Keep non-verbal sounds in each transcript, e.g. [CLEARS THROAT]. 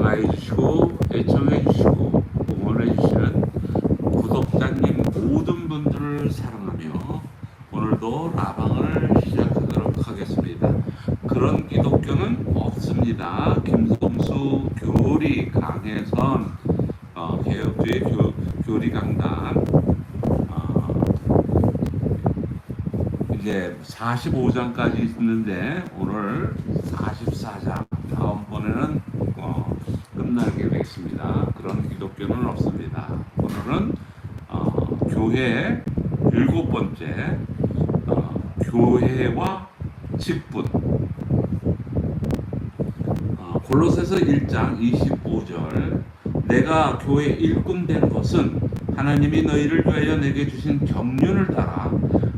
사랑해 주시고 애청해 주시고 응원해 주시는 구독자님 모든 분들을 사랑하며 오늘도 라방을 시작하도록 하겠습니다. 그런 기독교는 없습니다. 김성수 교리 강혜선 어, 개혁주의 교, 교리 강단 어, 이제 45장까지 있는데 오늘 44장 다음번에는 어, 끝나게 되겠습니다. 그런 기독교는 없습니다. 오늘은 어, 교회 일곱 번째 어, 교회와 직분 어, 골로새서 1장 25절 내가 교회 일꾼 된 것은 하나님이 너희를 위하여 내게 주신 경륜을 따라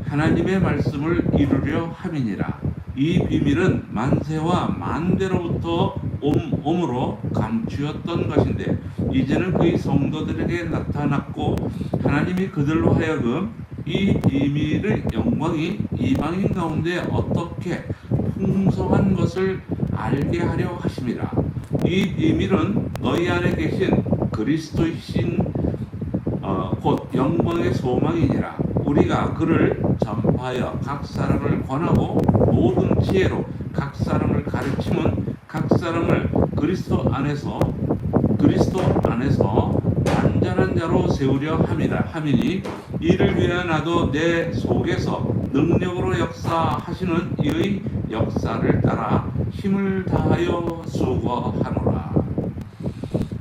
하나님의 말씀을 이루려 함이니라 이 비밀은 만세와 만대로부터 옴, 옴으로 감추었던 것인데 이제는 그의 성도들에게 나타났고 하나님이 그들로 하여금 이 비밀의 영광이 이방인 가운데 어떻게 풍성한 것을 알게 하려 하심이라 이 비밀은 너희 안에 계신 그리스도이신 어, 곧 영광의 소망이니라. 우리가 그를 전파하여 각 사람을 권하고 모든 지혜로 각 사람을 가르치면 각 사람을 그리스도 안에서 그리스도 안에서 완전한 자로 세우려 함이라 하미니 이를 위하여 나도 내 속에서 능력으로 역사하시는 이의 역사를 따라 힘을 다하여 수고하노라.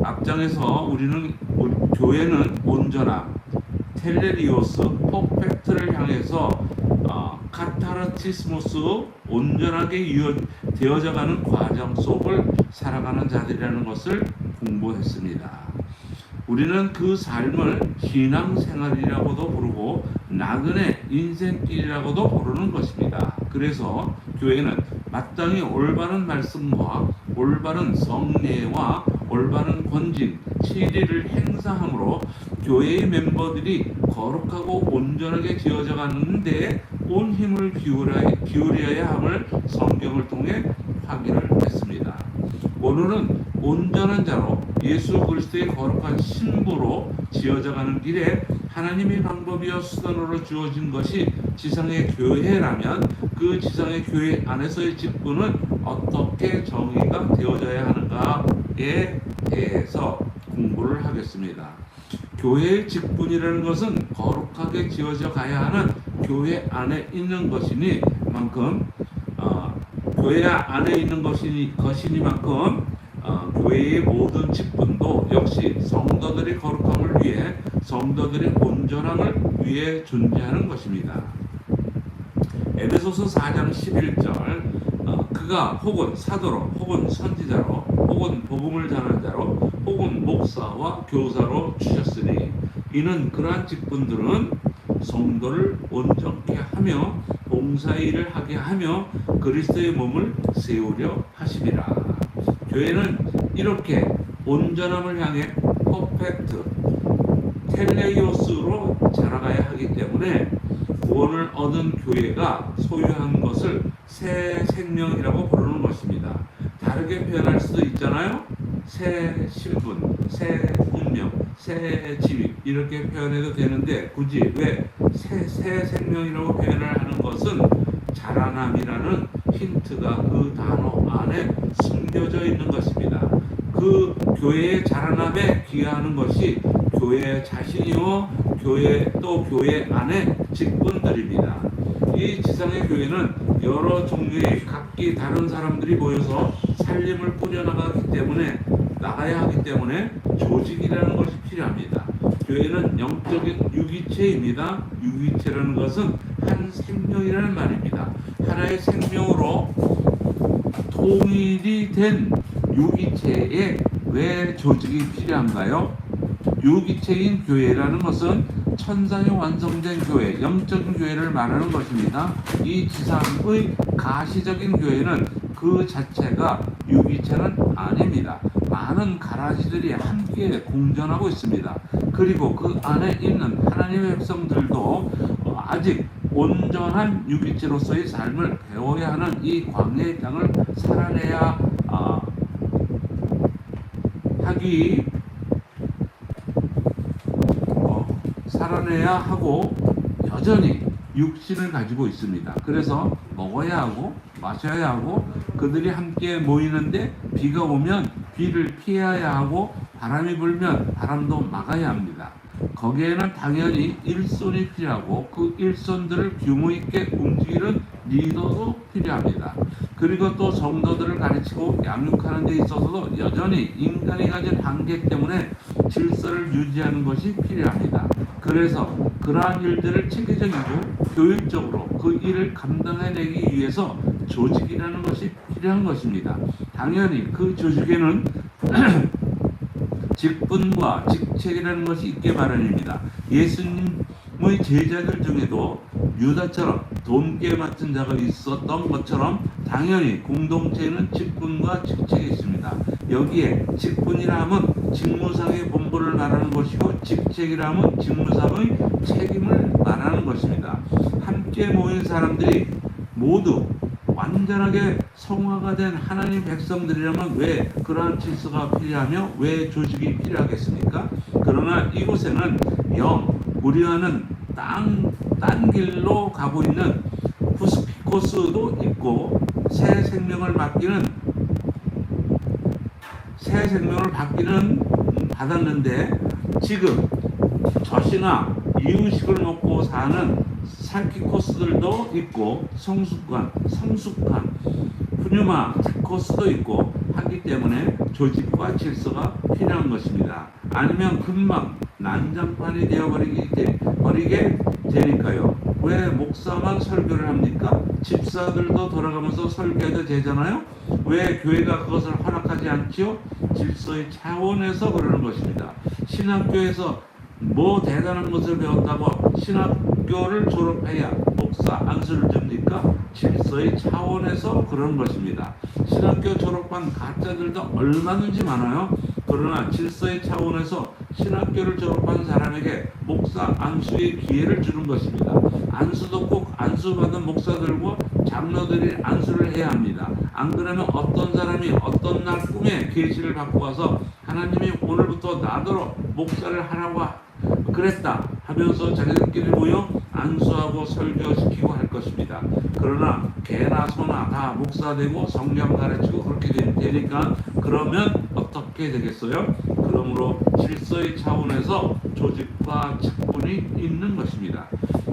앞장에서 우리는 우리 교회는 온전함 텔레리오스 퍼펙트를 향해서 어, 카타르티스모스 온전하게 되어져가는 과정 속을 살아가는 자들이라는 것을 공부했습니다. 우리는 그 삶을 신앙생활이라고도 부르고 나그네 인생길이라고도 부르는 것입니다. 그래서 교회는 마땅히 올바른 말씀과 올바른 성례와 올바른 권진, 치리를 행사함으로 교회의 멤버들이 거룩하고 온전하게 지어져 가는데 온 힘을 기울여야, 함을 성경을 통해 확인을 했습니다. 오늘은 온전한 자로 예수 그리스도의 거룩한 신부로 지어져 가는 길에 하나님의 방법이여 수단으로 주어진 것이 지상의 교회라면 그 지상의 교회 안에서의 직분은 어떻게 정의가 되어져야 하는가 에 대해서 공부를 하겠습니다. 교회의 직분이라는 것은 거룩하게 지어져 가야 하는 교회 안에 있는 것이니 만큼 어, 교회 안에 있는 것이니 것이니만큼 어, 교회의 모든 직분도 역시 성도들의 거룩함을 위해 성도들의 온전함을 위해 존재하는 것입니다. 에베소서 4장 11절 어, 그가 혹은 사도로 혹은 선지자로 혹은 복음을 전하는 자로 혹은 목사와 교사로 주셨으니 이는 그러한 직분들은 성도를 온전케 하며 봉사의 일을 하게 하며 그리스도의 몸을 세우려 하심이라. 교회는 이렇게 온전함을 향해 퍼펙트 텔레이오스로 자라가야 하기 때문에 구원을 얻은 교회가 소유한 것을 새 생명이라고 부르는 것입니다. 다르게 표현할 수도 있잖아요. 새 신분, 새 운명, 새 지위 이렇게 표현해도 되는데 굳이 왜 새 새 생명이라고 표현을 하는 것은 자라남이라는 힌트가 그 단어 안에 숨겨져 있는 것입니다. 그 교회의 자라남에 기여하는 것이 교회 자신이요 교회 또 교회 안에 직분들입니다. 이 지상의 교회는 여러 종류의 각기 다른 사람들이 모여서 살림을 꾸려나가기 때문에 나가야 하기 때문에 조직이라는 것이 필요합니다. 교회는 영적인 유기체입니다. 유기체라는 것은 한 생명이라는 말입니다. 하나의 생명으로 통일이 된 유기체에 왜 조직이 필요한가요? 유기체인 교회라는 것은 천상에 완성된 교회, 영적인 교회를 말하는 것입니다. 이 지상의 가시적인 교회는 그 자체가 유기체는 아닙니다. 많은 가라지들이 함께 공존하고 있습니다. 그리고 그 안에 있는 하나님의 백성들도 아직 온전한 유기체로서의 삶을 배워야 하는 이 광야의 땅을 살아내야 아, 하기 어, 살아내야 하고 여전히 육신을 가지고 있습니다. 그래서 먹어야 하고 마셔야 하고 그들이 함께 모이는데 비가 오면 비를 피해야 하고 바람이 불면 바람도 막아야 합니다. 거기에는 당연히 일손이 필요하고 그 일손들을 규모 있게 움직이는 리더도 필요합니다. 그리고 또 성도들을 가르치고 양육하는 데 있어서도 여전히 인간이 가진 한계 때문에 질서를 유지하는 것이 필요합니다. 그래서 그러한 일들을 체계적이고 교육적으로 그 일을 감당해내기 위해서 조직이라는 것이 필요한 것입니다. 당연히 그 조직에는 [CLEARS THROAT] 직분과 직책이라는 것이 있게 마련입니다. 예수님의 제자들 중에도 유다처럼 돈깨 맡은 자가 있었던 것처럼 당연히 공동체에는 직분과 직책이 있습니다. 여기에 직분이라 함은 직무상의 본부를 말하는 것이고 직책이라 함은 직무상의 책임을 말하는 것입니다. 함께 모인 사람들이 모두 완전하게 성화가 된 하나님 백성들이라면 왜 그러한 질서가 필요하며 왜 조직이 필요하겠습니까? 그러나 이곳에는 영, 우리와는 땅, 딴 길로 가고 있는 후스피코스도 있고 새 생명을 맡기는 새 생명을 받기는 받았는데 지금 젖이나 이유식을 먹고 사는 산키 코스들도 있고 성숙한 성숙한 푸뉴마 코스도 있고 하기 때문에 조직과 질서가 필요한 것입니다. 아니면 금방 난장판이 되어버리게 되- 버리게 되니까요. 왜 목사만 설교를 합니까? 집사들도 돌아가면서 설교해도 되잖아요. 왜 교회가 그것을 허락하지 않지요? 질서의 차원에서 그러는 것입니다. 신학교에서 뭐 대단한 것을 배웠다고 신학교를 졸업해야 목사 안수를 줍니까? 질서의 차원에서 그런 것입니다. 신학교 졸업한 가짜들도 얼마든지 많아요. 그러나 질서의 차원에서 신학교를 졸업한 사람에게 목사 안수의 기회를 주는 것입니다. 안수도 꼭 안수받은 목사들과 장로들이 안수를 해야 합니다. 안 그러면 어떤 사람이 어떤 날 꿈에 계시를 받고 와서 하나님이 오늘부터 나더러 목사를 하라고 하- 그랬다 하면서 자기들끼리 모여 안수하고 설교시키고 할 것입니다. 그러나 개나 소나 다 목사 되고 성경 가르치고 그렇게 되- 되니까 그러면 어떻게 되겠어요? 그러므로 질서의 차원에서 조직과 직분이 있는 것입니다.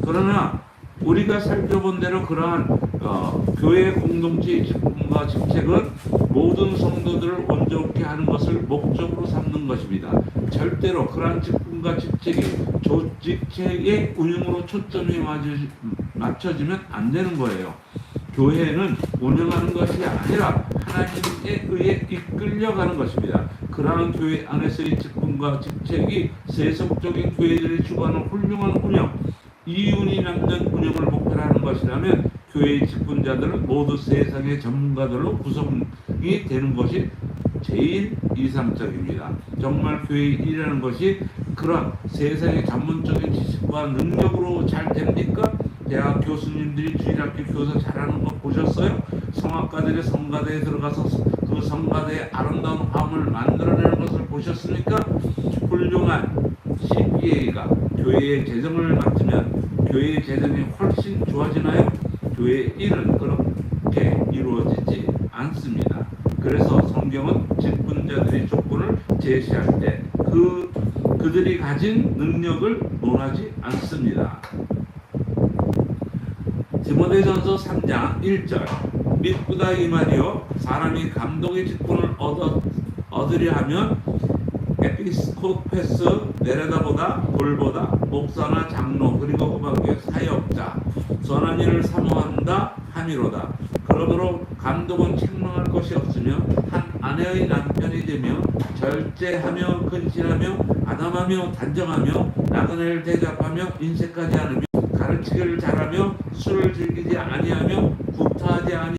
그러나 우리가 살펴본 대로 그러한 어, 교회 공동체의 직분과 직책은 모든 성도들을 온전케 하는 것을 목적으로 삼는 것입니다. 절대로 그러한 직분과 직책이 조직체의 운영으로 초점이 맞춰지- 맞춰지면 안 되는 거예요. 교회는 운영하는 것이 아니라 하나님께 의해 이끌려가는 것입니다. 그러한 교회 안에서의 직분과 직책이 세속적인 교회들이 추구하는 훌륭한 운영, 이윤이 남는 운영을 목표로 하는 것이라면 교회의 직분자들은 모두 세상의 전문가들로 구성이 되는 것이 제일 이상적입니다. 정말 교회의 일이라는 것이 그런 세상의 전문적인 지식과 능력으로 잘 됩니까? 대학 교수님들이 주일학교 교사 잘하는 거 보셨어요? 성악가들이 성가대에 들어가서 그 성가대의 아름다운 화음을 만들어내는 것을 보셨습니까? 훌륭한 CPA가 교회의 재정을 맡으면 교회의 재정이 훨씬 좋아지나요? 교회의 일은 그렇게 이루어지지 않습니다. 그래서 성경은 직분자들의 조건을 제시할 때 그 그들이 가진 능력을 논하지 않습니다. 디모데전서 3장 1절 믿구다 이 말이요 사람이 감독의 직분을 얻어 얻으려 하면 에피스코페스 내려다보다 돌보다 목사나 장로 그리고 그밖에 사역자 선한 일을 사모한다 함이로다. 그러므로 감독은 책망할 것이 없으며 한 아내의 남편이 되며 절제하며 근신하며 아담하며 단정하며 나그네를 대접하며 인색하지 않으며 가르치기를 잘하며 술을 즐기지 아니하며 구타하지 아니